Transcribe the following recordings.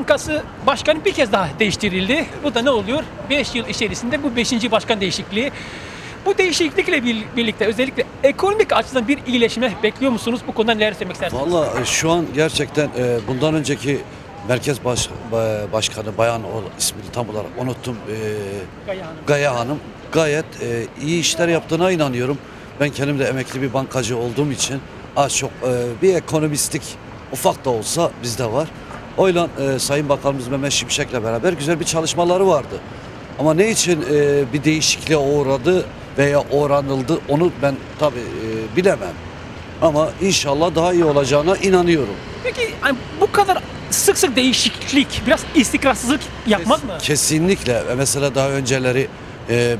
Bankası Başkanı bir kez daha değiştirildi. Bu da ne oluyor? 5 yıl içerisinde bu 5. başkan değişikliği. Bu değişiklikle bir- birlikte özellikle ekonomik açıdan bir iyileşme bekliyor musunuz? Bu konuda neler söylemek istersiniz? Valla e, şu an gerçekten e, bundan önceki Merkez Baş, Ba- Başkanı Bayan o ismini tam olarak unuttum. E, Gaye Hanım. Gaye Hanım gayet iyi işler yaptığına inanıyorum. Ben kendim de emekli bir bankacı olduğum için az çok bir ekonomistlik ufak da olsa bizde var. Oyla e, Sayın Bakanımız Mehmet Şimşek'le beraber güzel bir çalışmaları vardı. Ama ne için e, bir değişikliğe uğradı veya oranıldı onu ben tabii e, bilemem. Ama inşallah daha iyi olacağına inanıyorum. Peki hani bu kadar sık sık değişiklik biraz istikrarsızlık yapmaz mı? Kesinlikle. Ve Mesela daha önceleri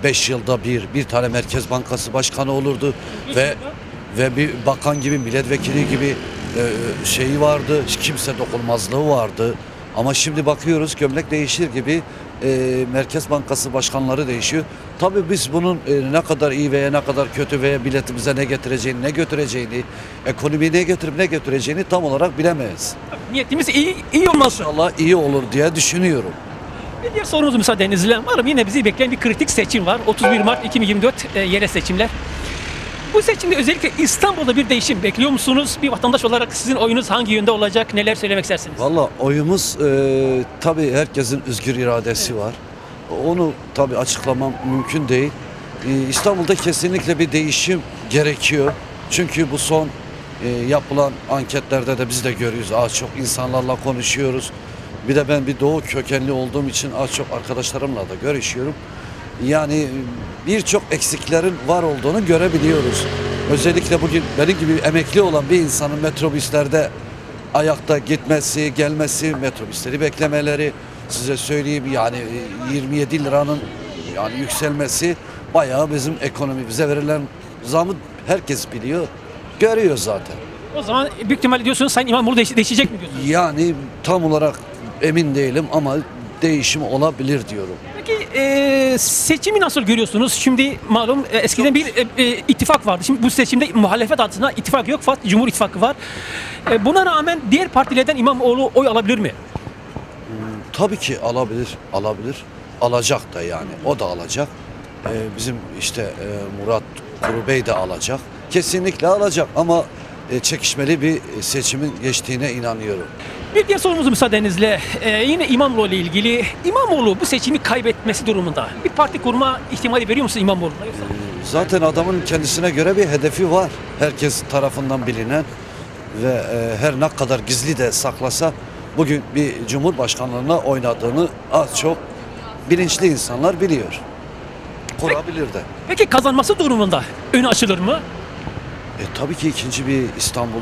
5 yılda bir bir tane Merkez Bankası Başkanı olurdu ve ve bir bakan gibi milletvekili gibi e, şeyi vardı. Kimse dokunmazlığı vardı. Ama şimdi bakıyoruz gömlek değişir gibi e, Merkez Bankası başkanları değişiyor. Tabii biz bunun e, ne kadar iyi veya ne kadar kötü veya milletimize ne getireceğini, ne götüreceğini, ekonomiyi ne getirip ne götüreceğini tam olarak bilemeyiz. Niyetimiz iyi, iyi olması. İnşallah iyi olur diye düşünüyorum. Bir diğer sorunuz müsaadenizle. Malum yine bizi bekleyen bir kritik seçim var. 31 Mart 2024 e, yerel seçimler. Bu seçimde özellikle İstanbul'da bir değişim bekliyor musunuz? Bir vatandaş olarak sizin oyunuz hangi yönde olacak? Neler söylemek istersiniz? Valla oyumuz e, tabii herkesin özgür iradesi var. Onu tabii açıklamam mümkün değil. E, İstanbul'da kesinlikle bir değişim gerekiyor. Çünkü bu son e, yapılan anketlerde de biz de görüyoruz. Az çok insanlarla konuşuyoruz. Bir de ben bir doğu kökenli olduğum için az çok arkadaşlarımla da görüşüyorum. Yani birçok eksiklerin var olduğunu görebiliyoruz. Özellikle bugün benim gibi emekli olan bir insanın metrobüslerde ayakta gitmesi, gelmesi, metrobüsleri beklemeleri size söyleyeyim yani e, 27 liranın yani yükselmesi bayağı bizim ekonomimize verilen zamı herkes biliyor, görüyor zaten. O zaman büyük ihtimalle diyorsunuz Sayın İmamoğlu değiş- değişecek mi diyorsunuz? Yani tam olarak emin değilim ama değişim olabilir diyorum. Peki e, seçimi nasıl görüyorsunuz? Şimdi malum e, eskiden bir e, e, ittifak vardı. Şimdi bu seçimde muhalefet adına ittifak yok fakat Cumhur İttifakı var. E, buna rağmen diğer partilerden İmamoğlu oy alabilir mi? Tabii ki alabilir, alabilir. Alacak da yani. O da alacak. Ee, bizim işte e, Murat Kuru Bey de alacak. Kesinlikle alacak ama e, çekişmeli bir seçimin geçtiğine inanıyorum. Bir diğer sorumuz müsaadenizle e, yine İmamoğlu ile ilgili. İmamoğlu bu seçimi kaybetmesi durumunda bir parti kurma ihtimali veriyor musun İmamoğlu'na? Yoksa? Zaten adamın kendisine göre bir hedefi var. Herkes tarafından bilinen ve e, her ne kadar gizli de saklasa bugün bir cumhurbaşkanlığına oynadığını az çok bilinçli insanlar biliyor. Kurabilir de. Peki kazanması durumunda önü açılır mı? E, tabii ki ikinci bir İstanbul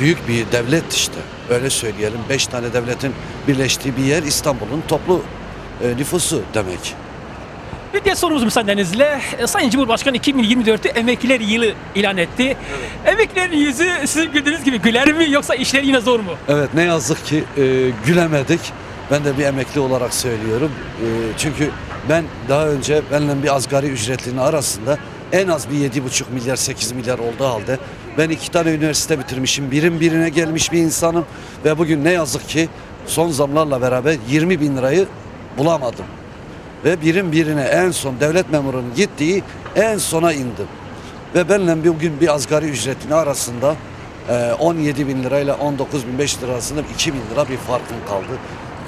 büyük bir devlet işte. Öyle söyleyelim. Beş tane devletin birleştiği bir yer İstanbul'un toplu e, nüfusu demek. Bir diğer sorumuz müsaadenizle e, Sayın Cumhurbaşkanı 2024'te emekliler yılı ilan etti. Emeklilerin yüzü sizin güldüğünüz gibi güler mi yoksa işleri yine zor mu? Evet ne yazık ki e, gülemedik. Ben de bir emekli olarak söylüyorum. E, çünkü ben daha önce benimle bir asgari ücretlinin arasında en az bir 7,5 milyar 8 milyar olduğu halde ben iki tane üniversite bitirmişim. Birim birine gelmiş bir insanım ve bugün ne yazık ki son zamlarla beraber 20 bin lirayı bulamadım. Ve birim birine en son devlet memurunun gittiği en sona indim. Ve benimle bugün bir asgari ücretin arasında e, 17 bin lirayla 19 bin 5 lira arasında 2 bin lira bir farkım kaldı.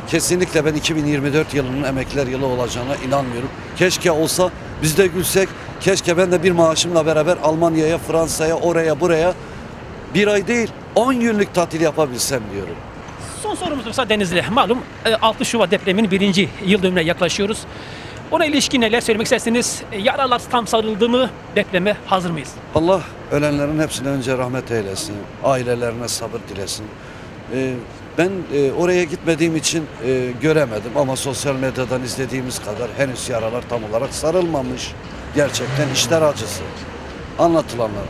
Kesinlikle ben 2024 yılının emekliler yılı olacağına inanmıyorum. Keşke olsa biz de gülsek. Keşke ben de bir maaşımla beraber Almanya'ya, Fransa'ya, oraya, buraya bir ay değil 10 günlük tatil yapabilsem diyorum. Son sorumuz müsaadenizle. Malum e, 6 Şubat depreminin birinci yıl dönümüne yaklaşıyoruz. Ona ilişkin neler söylemek istersiniz? E, Yaralar tam sarıldı mı? Depreme hazır mıyız? Allah ölenlerin hepsine önce rahmet eylesin. Ailelerine sabır dilesin. Ee, ben e, oraya gitmediğim için e, göremedim ama sosyal medyadan izlediğimiz kadar henüz yaralar tam olarak sarılmamış. Gerçekten işler acısı. Anlatılanlar.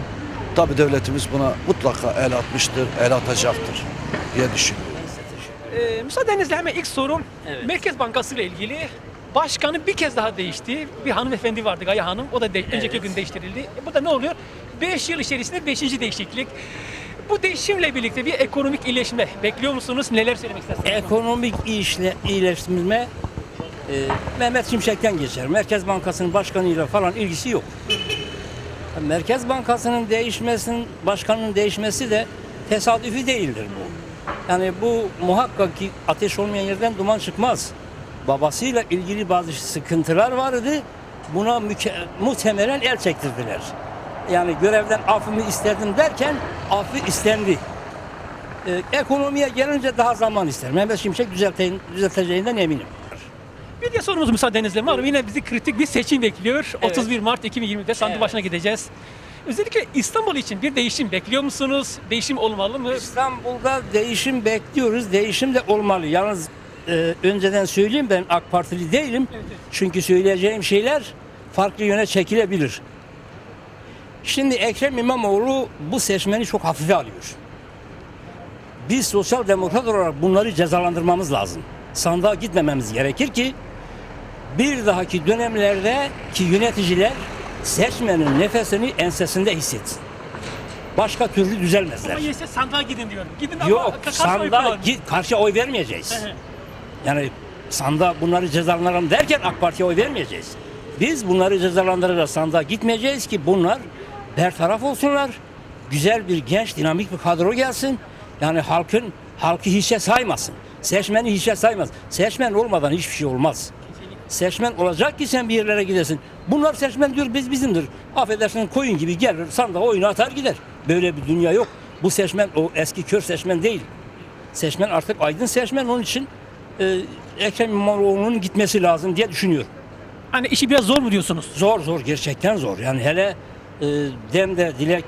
Tabi devletimiz buna mutlaka el atmıştır, el atacaktır diye düşünüyorum. E, müsaadenizle hemen ilk sorum Merkez Bankası ile ilgili. Başkanı bir kez daha değişti. Bir hanımefendi vardı Gaye Hanım. O da de- önceki gün değiştirildi. E, bu da ne oluyor? 5 yıl içerisinde 5. değişiklik. Bu değişimle birlikte bir ekonomik iyileşme bekliyor musunuz? Neler söylemek istersiniz? Ekonomik işle, iyileştirme e, Mehmet Şimşek'ten geçer. Merkez Bankası'nın başkanıyla falan ilgisi yok. Merkez Bankası'nın değişmesinin, başkanının değişmesi de tesadüfi değildir bu. Yani bu muhakkak ki ateş olmayan yerden duman çıkmaz. Babasıyla ilgili bazı sıkıntılar vardı. Buna müke- muhtemelen el çektirdiler. Yani görevden affımı isterdim derken affı istendi. Ee, ekonomiye gelince daha zaman ister. Mehmet Şimşek düzelteceğinden eminim. Bir diğer sorumuz müsaadenizle. Malum yine bizi kritik bir seçim bekliyor. Evet. 31 Mart 2020'de sandık Evet. başına gideceğiz. Özellikle İstanbul için bir değişim bekliyor musunuz? Değişim olmalı mı? İstanbul'da değişim bekliyoruz. Değişim de olmalı. Yalnız e, önceden söyleyeyim ben AK Partili değilim. Evet, evet. Çünkü söyleyeceğim şeyler farklı yöne çekilebilir. Şimdi Ekrem İmamoğlu bu seçmeni çok hafife alıyor. Biz sosyal demokrat olarak bunları cezalandırmamız lazım. Sandığa gitmememiz gerekir ki bir dahaki dönemlerde ki yöneticiler seçmenin nefesini ensesinde hissetsin. Başka türlü düzelmezler. Ama yine sandığa gidin diyorum. Gidin ama Yok karşı sandığa git, karşı oy vermeyeceğiz. Hı hı. Yani sandığa bunları cezalandıralım derken AK Parti'ye oy vermeyeceğiz. Biz bunları cezalandırarak sandığa gitmeyeceğiz ki bunlar bertaraf olsunlar. Güzel bir genç dinamik bir kadro gelsin. Yani halkın halkı hiçe saymasın. Seçmeni hiçe saymaz. Seçmen olmadan hiçbir şey olmaz. Seçmen olacak ki sen bir yerlere gidesin. Bunlar seçmen diyor biz bizimdir. Affedersin koyun gibi gelir sandığa oyunu atar gider. Böyle bir dünya yok. Bu seçmen o eski kör seçmen değil. Seçmen artık aydın seçmen onun için e, Ekrem İmamoğlu'nun gitmesi lazım diye düşünüyorum. Hani işi biraz zor mu diyorsunuz? Zor zor gerçekten zor. Yani hele e, Dem'de Dilek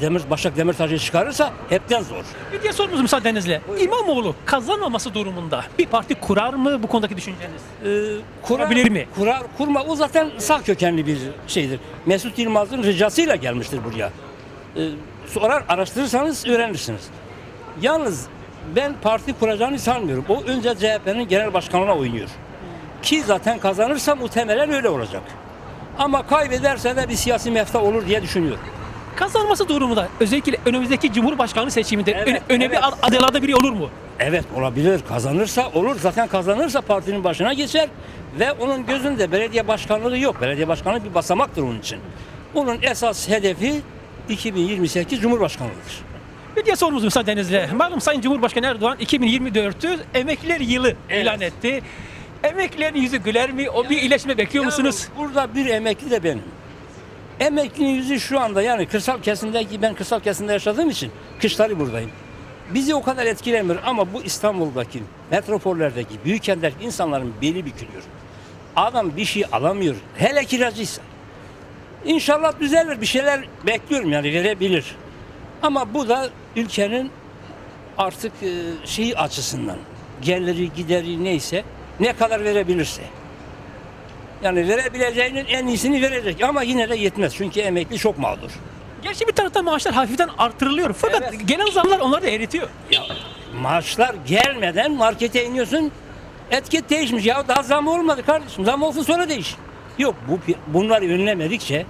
Demir Başak Demirtaş'ı çıkarırsa hepten zor. Bir diğer sorumuz müsaadenizle. İmamoğlu kazanmaması durumunda bir parti kurar mı bu konudaki düşünceniz? E, kurar, Kurabilir mi? Kurar, kurma o zaten sağ kökenli bir şeydir. Mesut Yılmaz'ın ricasıyla gelmiştir buraya. E, sorar araştırırsanız öğrenirsiniz. Yalnız ben parti kuracağını sanmıyorum. O önce CHP'nin genel başkanına oynuyor. Ki zaten kazanırsa muhtemelen öyle olacak. Ama kaybederse de bir siyasi mefta olur diye düşünüyorum. Kazanması durumunda özellikle önümüzdeki Cumhurbaşkanı seçiminde Evet, öne- önemli evet. ad- adaylardan biri olur mu? Evet olabilir. Kazanırsa olur. Zaten kazanırsa partinin başına geçer ve onun gözünde belediye başkanlığı yok. Belediye başkanlığı bir basamaktır onun için. Onun esas hedefi 2028 Cumhurbaşkanlığıdır. Bir diğer sorumuz müsaadenizle. Malum Sayın Cumhurbaşkanı Erdoğan 2024'ü emekliler yılı Evet. ilan etti. Emeklilerin yüzü güler mi? O bir iyileşme bekliyor musunuz? Yalnız Burada bir emekli de benim. Emeklinin yüzü şu anda yani kırsal kesimdeki ben kırsal kesimde yaşadığım için kışları buradayım. Bizi o kadar etkilemiyor ama bu İstanbul'daki, metropollerdeki, büyük kentlerdeki insanların beli bükülüyor. Adam bir şey alamıyor. Hele kiracıysa. İnşallah düzelir. Bir şeyler bekliyorum yani verebilir. Ama bu da ülkenin artık e, şeyi açısından geliri gideri neyse ne kadar verebilirse. Yani verebileceğinin en iyisini verecek ama yine de yetmez. Çünkü emekli çok mağdur. Gerçi bir taraftan maaşlar hafiften artırılıyor. Fakat Evet. gelen zamlar onları da eritiyor. Ya, maaşlar gelmeden markete iniyorsun. Etiket değişmiş. Ya daha zam olmadı kardeşim. Zam olsun sonra değiş. Yok bu pi- bunları önlemedikçe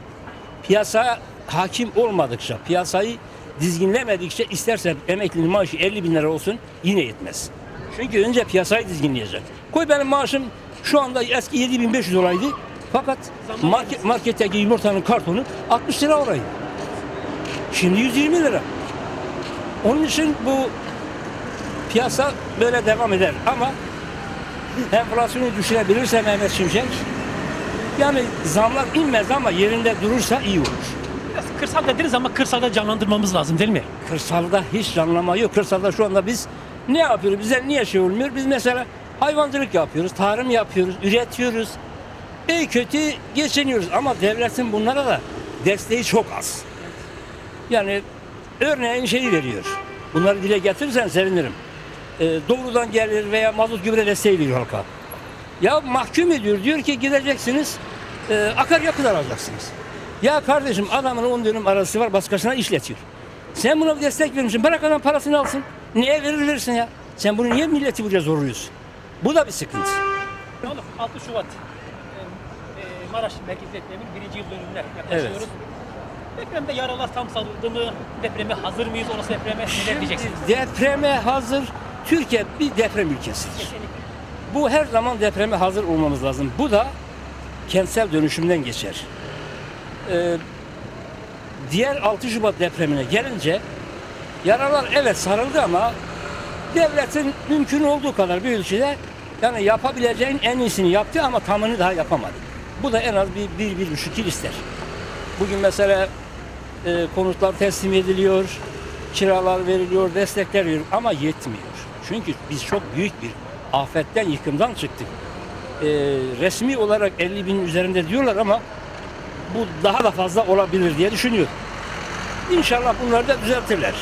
piyasa hakim olmadıkça piyasayı dizginlemedikçe istersen emeklinin maaşı 50 bin lira olsun yine yetmez. Çünkü önce piyasayı dizginleyecek. Koy benim maaşım şu anda eski 7500 olaydı. Fakat market, marketteki yumurtanın kartonu 60 lira orayı. Şimdi 120 lira. Onun için bu piyasa böyle devam eder ama enflasyonu düşürebilirse Mehmet Şimşek yani zamlar inmez ama yerinde durursa iyi olur. Kırsal dediniz ama kırsalda canlandırmamız lazım değil mi? Kırsalda hiç canlama yok. Kırsalda şu anda biz ne yapıyoruz? Bize niye şey olmuyor? Biz mesela hayvancılık yapıyoruz, tarım yapıyoruz, üretiyoruz. İyi kötü geçiniyoruz ama devletin bunlara da desteği çok az. Yani örneğin şeyi veriyor. Bunları dile getirirsen sevinirim. Ee, doğrudan gelir veya mazot gübre desteği veriyor halka. Ya mahkum ediyor. Diyor ki gideceksiniz e, akaryakıt alacaksınız. Ya kardeşim adamın 10 dönüm arası var başkasına işletiyor. Sen buna bir destek vermişsin. Bırak adam parasını alsın. Verir verirsin ya. Sen bunu niye milleti buraya zorluyorsun? Bu da bir sıkıntı. Oğlum 6 Şubat e, e, Maraş Merkez Depremi'nin birinci yıl dönümüne yaklaşıyoruz. Depremde yaralar tam sarıldı mı? Depreme hazır mıyız? Olası depreme neler diyeceksiniz? Depreme hazır. Türkiye bir deprem ülkesidir. Kesinlikle. Bu her zaman depreme hazır olmamız lazım. Bu da kentsel dönüşümden geçer. Ee, diğer 6 Şubat depremine gelince yaralar evet sarıldı ama devletin mümkün olduğu kadar bir ölçüde yani yapabileceğin en iyisini yaptı ama tamını daha yapamadı. Bu da en az bir, bir, bir buçuk yıl ister. Bugün mesela e, konutlar teslim ediliyor, kiralar veriliyor, destekler veriliyor ama yetmiyor. Çünkü biz çok büyük bir afetten, yıkımdan çıktık. E, resmi olarak 50 bin üzerinde diyorlar ama bu daha da fazla olabilir diye düşünüyorum. İnşallah bunları da düzeltirler.